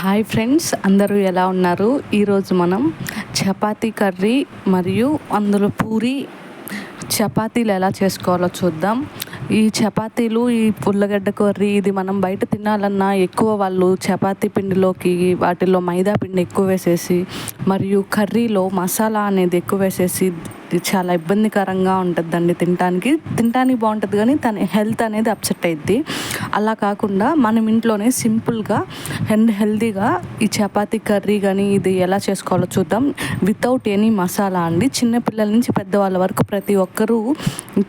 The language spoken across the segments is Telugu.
హాయ్ ఫ్రెండ్స్ అందరూ ఎలా ఉన్నారు? ఈరోజు మనం చపాతీ కర్రీ మరియు అందులో పూరి చపాతీలు ఎలా చేసుకోవాలో చూద్దాం. ఈ చపాతీలు ఈ ఉల్లగడ్డ కర్రీ ఇది మనం బయట తినాలన్నా ఎక్కువ వాళ్ళు చపాతీ పిండిలోకి వాటిలో మైదా పిండి ఎక్కువ వేసేసి మరియు కర్రీలో మసాలా అనేది ఎక్కువ వేసేసి చాలా ఇబ్బందికరంగా ఉంటుందండి తినడానికి తినడానికి బాగుంటుంది కానీ తన హెల్త్ అనేది అప్సెట్ అయింది అలా కాకుండా మనం ఇంట్లోనే సింపుల్గా అండ్ హెల్తీగా ఈ చపాతి కర్రీ కానీ ఇది ఎలా చేసుకోవాలో చూద్దాం. వితౌట్ ఎనీ మసాలా అండి. చిన్నపిల్లల నుంచి పెద్దవాళ్ళ వరకు ప్రతి ఒక్కరూ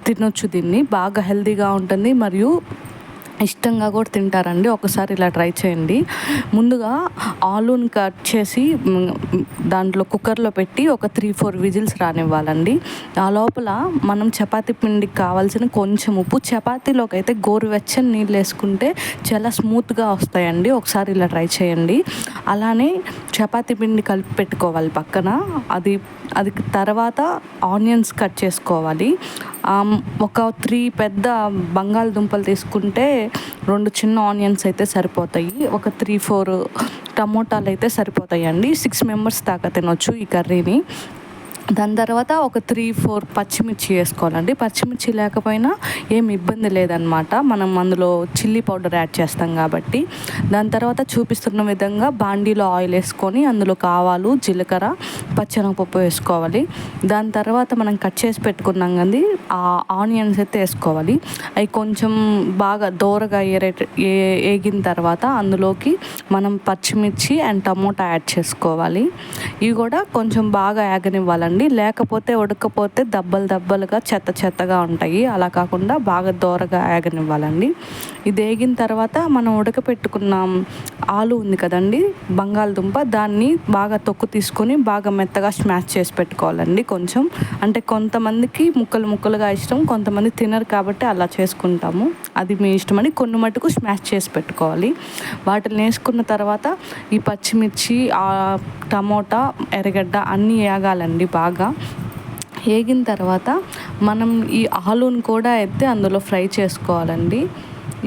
తినొచ్చు దీన్ని. బాగా హెల్తీగా ఉంటుంది. మరియు ఇష్టంగా కూడా తింటారండి. ఒకసారి ఇలా ట్రై చేయండి. ముందుగా ఆలూని కట్ చేసి దాంట్లో కుక్కర్లో పెట్టి ఒక త్రీ ఫోర్ విజిల్స్ రానివ్వాలండి. ఆ లోపల మనం చపాతీ పిండికి కావాల్సిన కొంచెం ఉప్పు చపాతీలోకి అయితే గోరువెచ్చని నీళ్ళు వేసుకుంటే చాలా స్మూత్గా వస్తాయండి. ఒకసారి ఇలా ట్రై చేయండి. అలానే చపాతీ పిండి కలిపి పెట్టుకోవాలి పక్కన. అది అది తర్వాత ఆనియన్స్ కట్ చేసుకోవాలి. ఒక త్రీ పెద్ద బంగాళదుంపలు తీసుకుంటే రెండు చిన్న ఆనియన్స్ అయితే సరిపోతాయి. ఒక త్రీ ఫోర్ టమోటాలు అయితే సరిపోతాయి అండి సిక్స్ మెంబర్స్ దాకా తినొచ్చు ఈ కర్రీని. దాని తర్వాత ఒక త్రీ ఫోర్ పచ్చిమిర్చి వేసుకోవాలండి. పచ్చిమిర్చి లేకపోయినా ఏం ఇబ్బంది లేదనమాట మనం అందులో చిల్లీ పౌడర్ యాడ్ చేస్తాం కాబట్టి. దాని తర్వాత చూపిస్తున్న విధంగా బాండీలో ఆయిల్ వేసుకొని అందులో కావాలు జీలకర్ర పచ్చనపప్పు వేసుకోవాలి. దాని తర్వాత మనం కట్ చేసి పెట్టుకున్నాం కానీ ఆ ఆనియన్స్ అయితే వేసుకోవాలి. అవి కొంచెం బాగా దోరగా ఏరే ఏగిన తర్వాత అందులోకి మనం పచ్చిమిర్చి అండ్ టమోటా యాడ్ చేసుకోవాలి. ఇవి కూడా కొంచెం బాగా యాగనివ్వాలండి లేకపోతే ఉడకపోతే దబ్బలు దబ్బలుగా చెత్త చెత్తగా ఉంటాయి. అలా కాకుండా బాగా దోరగా యాగనివ్వాలండి ఇది వేగిన తర్వాత మనం ఉడకపెట్టుకున్న ఆలు ఉంది కదండి బంగాళదుంప దాన్ని బాగా తొక్కు తీసుకొని బాగా మెత్తగా స్మాష్ చేసి పెట్టుకోవాలండి కొంచెం. అంటే కొంతమందికి ముక్కలు ముక్కలుగా ఇష్టం కొంతమంది తినరు కాబట్టి అలా చేసుకుంటాము. అది మీ ఇష్టమని కొన్ని మటుకు స్మాష్ చేసి పెట్టుకోవాలి. వాటిని వేసుకున్న తర్వాత ఈ పచ్చిమిర్చి ఆ టమోటా ఎర్రగడ్డ అన్నీ వేగాలండి బాగా. బాగా వేగిన తర్వాత మనం ఈ ఆలూని కూడా అయితే అందులో ఫ్రై చేసుకోవాలండి.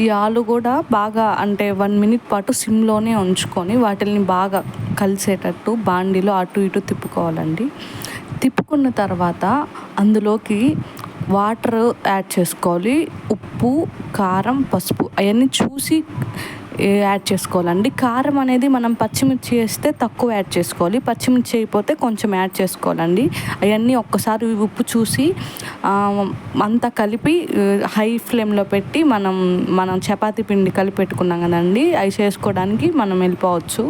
ఈ ఆలు కూడా బాగా అంటే వన్ మినిట్ పాటు సిమ్లోనే ఉంచుకొని వాటిని బాగా కలిసేటట్టు బాండీలో అటు ఇటు తిప్పుకోవాలండి. తిప్పుకున్న తర్వాత అందులోకి వాటర్ యాడ్ చేసుకోవాలి. ఉప్పు కారం పసుపు అవన్నీ చూసి యాడ్ చేసుకోవాలండి. కారం అనేది మనం పచ్చిమిర్చి వేస్తే తక్కువ యాడ్ చేసుకోవాలి. పచ్చిమిర్చి అయిపోతే కొంచెం యాడ్ చేసుకోవాలండి. అవన్నీ ఒక్కసారి ఉప్పు చూసి అంతా కలిపి హై ఫ్లేమ్లో పెట్టి మనం మనం చపాతీ పిండి కలిపి పెట్టుకున్నాం కదండి. అవి చేసుకోవడానికి మనం వెళ్ళిపోవచ్చు.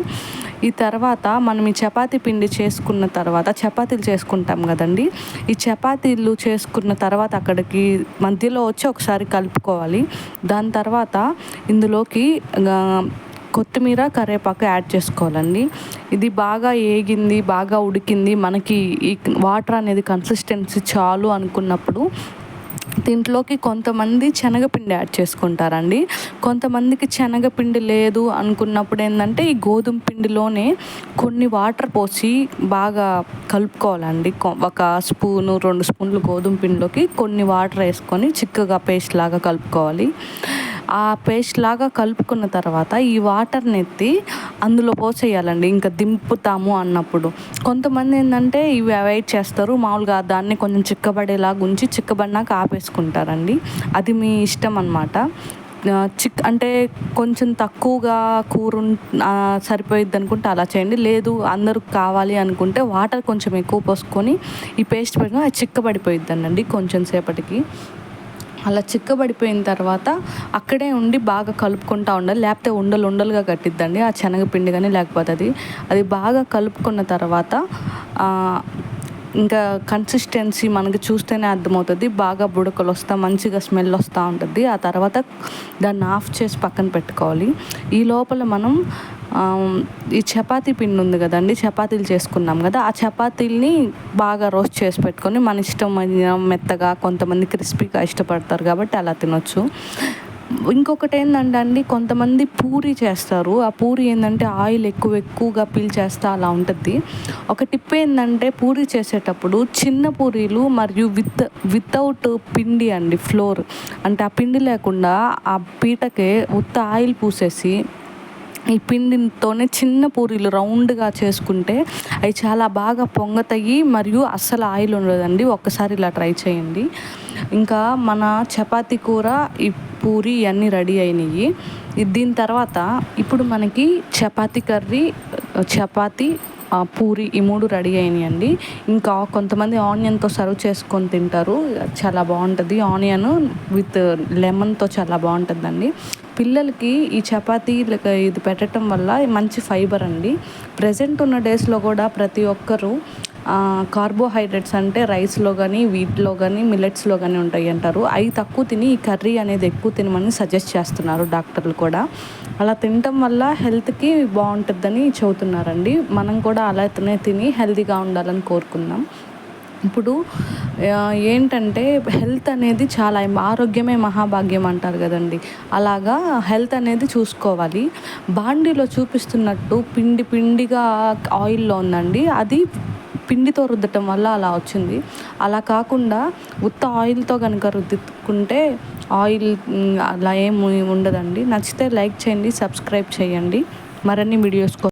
ఈ తర్వాత మనం ఈ చపాతీ పిండి చేసుకున్న తర్వాత చపాతీలు చేసుకుంటాం కదండి. ఈ చపాతీలు చేసుకున్న తర్వాత అక్కడికి మధ్యలో వచ్చి ఒకసారి కలుపుకోవాలి. దాని తర్వాత ఇందులోకి కొత్తిమీర కరివేపాకు యాడ్ చేసుకోవాలండి. ఇది బాగా ఏగింది బాగా ఉడికింది. మనకి ఈ వాటర్ అనేది కన్సిస్టెన్సీ చాలు అనుకున్నప్పుడు దీంట్లోకి కొంతమంది శనగపిండి యాడ్ చేసుకుంటారండి. కొంతమందికి శనగపిండి లేదు అనుకున్నప్పుడు ఏంటంటే ఈ గోధుమ పిండిలోనే కొన్ని వాటర్ పోసి బాగా కలుపుకోవాలండి. కొ- ఒక స్పూను రెండు స్పూన్లు గోధుమ పిండిలోకి కొన్ని వాటర్ వేసుకొని చిక్కగా పేస్ట్ లాగా కలుపుకోవాలి. ఆ పేస్ట్ లాగా కలుపుకున్న తర్వాత ఈ వాటర్ని ఎత్తి అందులో పోసేయాలండి. ఇంకా దింపుతాము అన్నప్పుడు. కొంతమంది ఏంటంటే ఇవి అవాయిడ్ చేస్తారు. మామూలుగా దాన్ని కొంచెం చిక్కబడేలాగా ఉంచి చిక్కబడినాక ఆపేసుకుంటారండి. అది మీ ఇష్టం అనమాట చిక్ అంటే కొంచెం తక్కువగా కూర సరిపోయిద్ది అనుకుంటే అలా చేయండి. లేదు అందరూ కావాలి అనుకుంటే వాటర్ కొంచెం ఎక్కువ పోసుకొని ఈ పేస్ట్ పెట్టిన అది చిక్కబడిపోయిద్దండి కొంచెం సేపటికి. అలా చిక్కబడిపోయిన తర్వాత అక్కడే ఉండి బాగా కలుపుకుంటా ఉండాలి. లేకపోతే ఉండలు ఉండలుగా కట్టిద్దండి. ఆ శనగపిండి కానీ లేకపోతే అది. అది బాగా కలుపుకున్న తర్వాత ఇంకా కన్సిస్టెన్సీ మనకి చూస్తేనే అర్థమవుతుంది. బాగా బుడకలు వస్తా మంచిగా స్మెల్ వస్తూ ఉంటుంది. ఆ తర్వాత దాన్ని ఆఫ్ చేసి పక్కన పెట్టుకోవాలి. ఈ లోపల మనం ఈ చపాతీ పిండి ఉంది కదండి చపాతీలు చేసుకున్నాం కదా ఆ చపాతీల్ని బాగా రోస్ట్ చేసి పెట్టుకొని మన ఇష్టం మెత్తగా కొంతమంది క్రిస్పీగా ఇష్టపడతారు కాబట్టి అలా తినొచ్చు. ఇంకొకటి ఏంటంటే అండి కొంతమంది పూరి చేస్తారు. ఆ పూరి ఏంటంటే ఆయిల్ ఎక్కువ ఎక్కువగా పీల్చేస్తా అలా ఉంటుంది. ఒక టిప్ ఏంటంటే పూరి చేసేటప్పుడు చిన్న పూరీలు మరియు విత్ వితౌట్ పిండి అండి ఫ్లోర్. అంటే ఆ పిండి లేకుండా ఆ పీటకే ఉత్త ఆయిల్ పూసేసి ఈ పిండితోనే చిన్న పూరీలు రౌండ్గా చేసుకుంటే అవి చాలా బాగా పొంగతాయి మరియు అస్సలు ఆయిల్ ఉండదండి. ఒక్కసారి ఇలా ట్రై చేయండి. ఇంకా మన చపాతీ కూర ఈ పూరి ఇవన్నీ రెడీ అయినాయి దీని తర్వాత ఇప్పుడు మనకి చపాతి కర్రీ చపాతీ పూరి ఈ మూడు రెడీ అయినాయండి. ఇంకా కొంతమంది ఆనియన్తో సర్వ్ చేసుకొని తింటారు. చాలా బాగుంటుంది. ఆనియన్ విత్ లెమన్తో చాలా బాగుంటుందండి. పిల్లలకి ఈ చపాతీ ఇది పెట్టడం వల్ల మంచి ఫైబర్ అండి. ప్రజెంట్ ఉన్న డేస్లో కూడా ప్రతి ఒక్కరూ కార్బోహైడ్రేట్స్ అంటే రైస్లో కానీ వీటిలో కానీ మిల్లెట్స్లో కానీ ఉంటాయి అంటారు. అవి తక్కువ తిని ఈ కర్రీ అనేది ఎక్కువ తినమని సజెస్ట్ చేస్తున్నారు డాక్టర్లు కూడా. అలా తినటం వల్ల హెల్త్కి బాగుంటుందని చెబుతున్నారండి. మనం కూడా అలానే తిని హెల్తీగా ఉండాలని కోరుకుందాం. ఇప్పుడు ఏంటంటే హెల్త్ అనేది చాలా ఆరోగ్యమే మహాభాగ్యం అంటారు కదండి. అలాగా హెల్త్ అనేది చూసుకోవాలి. బాండీలో చూపిస్తున్నట్టు పిండి పిండిగా ఆయిల్లో ఉందండి. అది పిండితో రుద్దటం వల్ల అలా వచ్చింది. అలా కాకుండా ఉత్త ఆయిల్తో కనుక రుద్దుకుంటే ఆయిల్ అలా ఏమి ఉండదండి. నచ్చితే లైక్ చేయండి సబ్స్క్రైబ్ చేయండి. మరిన్ని వీడియోస్ కోసం